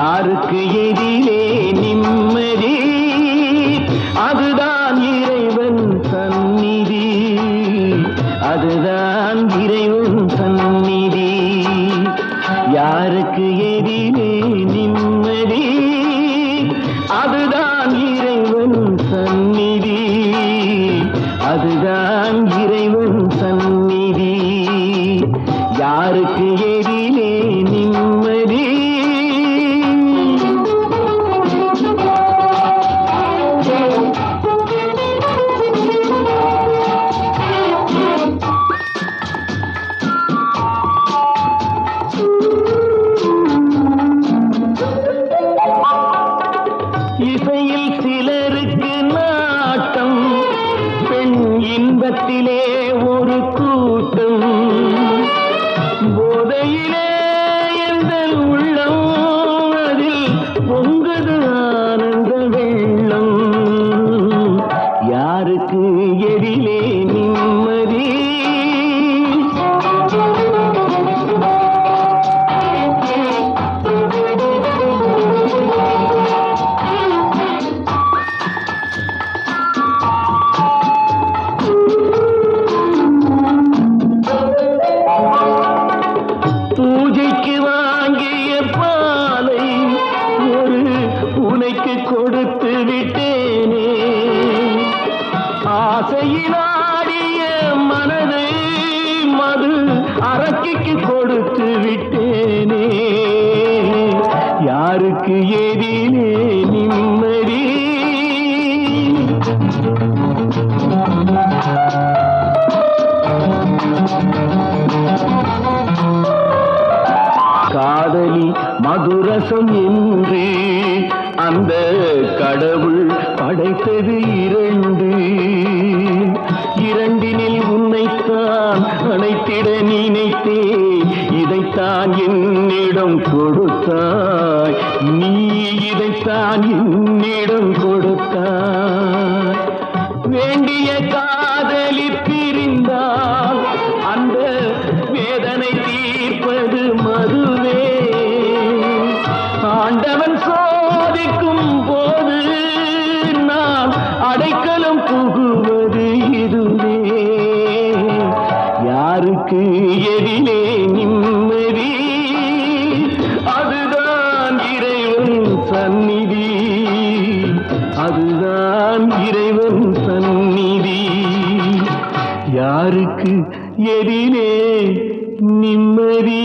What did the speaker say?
யாருக்கு எதிலே நிம்மதி? அதுதான் இறைவன் சந்நிதி. அதுதான் இறைவன் சந்நிதி. யாருக்கு எதிலே நிம்மதி? அதுதான் இறை இசையில் சிலருக்கு நாட்டம் பெண் இன்பத்திலே ஒரு கூட்டம். போதையிலே எந்த உள்ளம் அதில் பொங்குது ஆனந்த வெள்ளம். யாருக்கு எதிலே ஆசையினாடிய மனதை மது அரக்கிக்கு கொடுத்து விட்டேனே. யாருக்கு எதிலே நிம்மதி? மதுரசம் என்று அந்த கடவுள் படைத்தது இரண்டு. இரண்டினில் உன்னைத்தான் அனைத்திட நினைத்தே இதைத்தான் என்னிடம் கொடுத்தாய். நீ இதைத்தான் என்னிடம் கொடுத்தாய் அதுதான் இறைவன் சந்நிதி யாருக்கு எதிலே நிம்மதி?